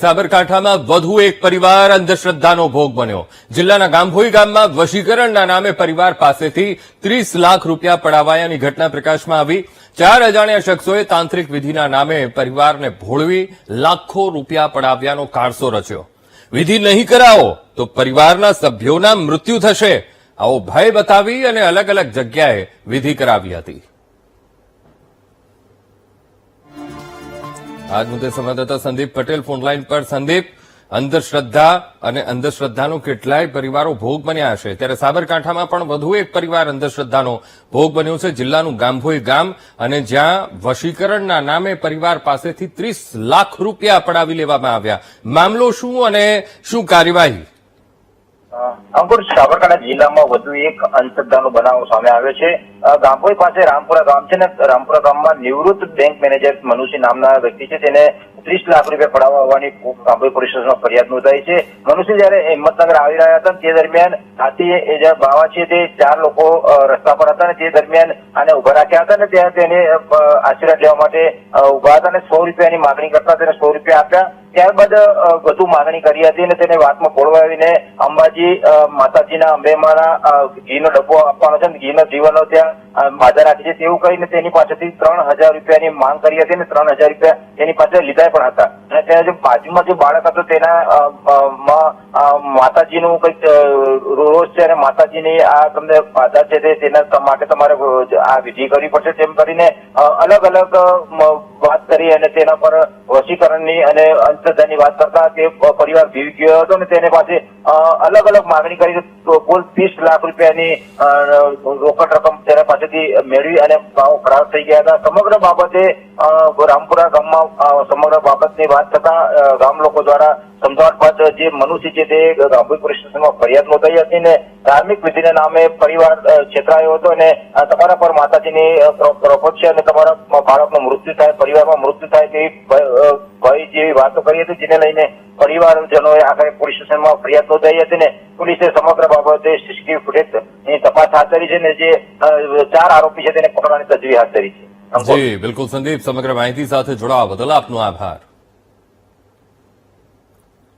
સાબરકાંઠામાં વધુ એક પરિવાર અંધશ્રદ્ધાનો ભોગ બન્યો. જિલ્લાના ગામભોઈ ગામમાં વશીકરણના નામે પરિવાર પાસેથી ત્રીસ લાખ રૂપિયા પડાવાયાની ઘટના પ્રકાશમાં આવી. ચાર અજાણ્યા શખ્સોએ તાંત્રિક વિધિના નામે પરિવારને ભોળવી લાખો રૂપિયા પડાવ્યાનો કારસો રચ્યો. વિધિ નહીં કરાવો તો પરિવારના સભ્યોના મૃત્યુ થશે. આવો ભય બતાવી અને અલગ અલગ જગ્યાએ વિધિ કરાવી હતી. આજ મુદ્દે સંવાદદાતા સંદીપ પટેલ ફોનલાઈન પર. સંદીપ, અંધશ્રદ્ધા અને અંધશ્રદ્ધાનો કેટલાય પરિવારો ભોગ બન્યા છે. ત્યારે સાબરકાંઠામાં પણ વધુ એક પરિવાર અંધશ્રદ્ધાનો ભોગ બન્યો છે. જિલ્લાનું ગામભોઈ ગામ અને જ્યાં વશીકરણના નામે પરિવાર પાસેથી ત્રીસ લાખ રૂપિયા પડાવી લેવામાં આવ્યા. મામલો શું અને શું કાર્યવાહી? અંકુર સાબરકાંઠા જિલ્લામાં વધુ એક અંધશ્રદ્ધાનો બનાવ સામે આવ્યો છે. ગામભોઈ પાસે રામપુરા ગામ છે ને રામપુરા ગામમાં નિવૃત્ત બેંક મેનેજર મનુષી નામના વ્યક્તિ છે. તેને ત્રીસ લાખ રૂપિયા પડાવવા હોવાની પોલીસ સ્ટેશનમાં ફરિયાદ નોંધાઈ છે. મનુષ્ય જયારે હિંમતનગર આવી રહ્યા હતા તે દરમિયાન હાથીએ એ જે બાવા છે તે ચાર લોકો રસ્તા પર હતા અને તે દરમિયાન આને ઊભા રાખ્યા હતા અને ત્યાં તેને આશીર્વાદ લેવા માટે ઊભા હતા અને સો રૂપિયાની માગણી કરતા તેને સો રૂપિયા આપ્યા. ત્યારબાદ વધુ માગણી કરી હતી અને તેને વાતમાં પોળવાવીને અંબાજી માતાજીના અંબેમાના ઘીનો ડબ્બો આપવાનો છે ઘીનો જીવનો ત્યાં બાધા રાખી છે. તેવું કહીને તેની પાસેથી ત્રણ હજાર રૂપિયાની માંગ કરી હતી અને ત્રણ હજાર રૂપિયા તેની પાસે લીધા પણ હતા. અને ત્યાં જે બાજુમાં જે બાળક હતો તેના માતાજીનું કંઈક રોજ છે અને માતાજીની આ તમને બાધા છે તેના માટે તમારે આ વિધિ કરવી પડશે. તેમ કરીને અલગ અલગ વાત કરી અને તેના પર વશીકરણની અને અંધશ્રદ્ધાની વાત કરતા તે પરિવાર ભીવી ગયો હતો અને તેને પાસે અલગ અલગ માગણી કરી કુલ ત્રીસ લાખ રૂપિયાની રોકડ રકમ તેના પાસેથી મેળવી અને ફરાર થઈ ગયા હતા. સમગ્ર બાબતે રામપુરા ગામમાં સમગ્ર બાબતની વાત થતા ગામ લોકો દ્વારા સમજાવટ બાદ જે મનુષ્ય છે તે ગાંભીર પોલીસ સ્ટેશનમાં ફરિયાદ નોંધાઈ હતી ને ધાર્મિક વિધિના નામે પરિવાર છેતરાયો હતો અને તમારા પર માતાજીની પ્રોપત છે અને તમારા બાળકનું મૃત્યુ થાય, પરિવારમાં મૃત્યુ થાય તેવી ભય જેવી વાતો કરી હતી, જેને લઈને પરિવારજનોએ આખરે પોલીસ સ્ટેશનમાં ફરિયાદ નોંધાઈ હતી ને પોલીસે સમગ્ર બાબતે સીસીટીવી ફૂટેજની તપાસ હાથ ધરી છે અને જે ચાર આરોપી છે તેને પકડવાની તજવીજ હાથ ધરી છે. જી, બિલકુલ સંદીપ, સમગ્ર માહિતી સાથે જોડાવા બદલ આપનો આભાર.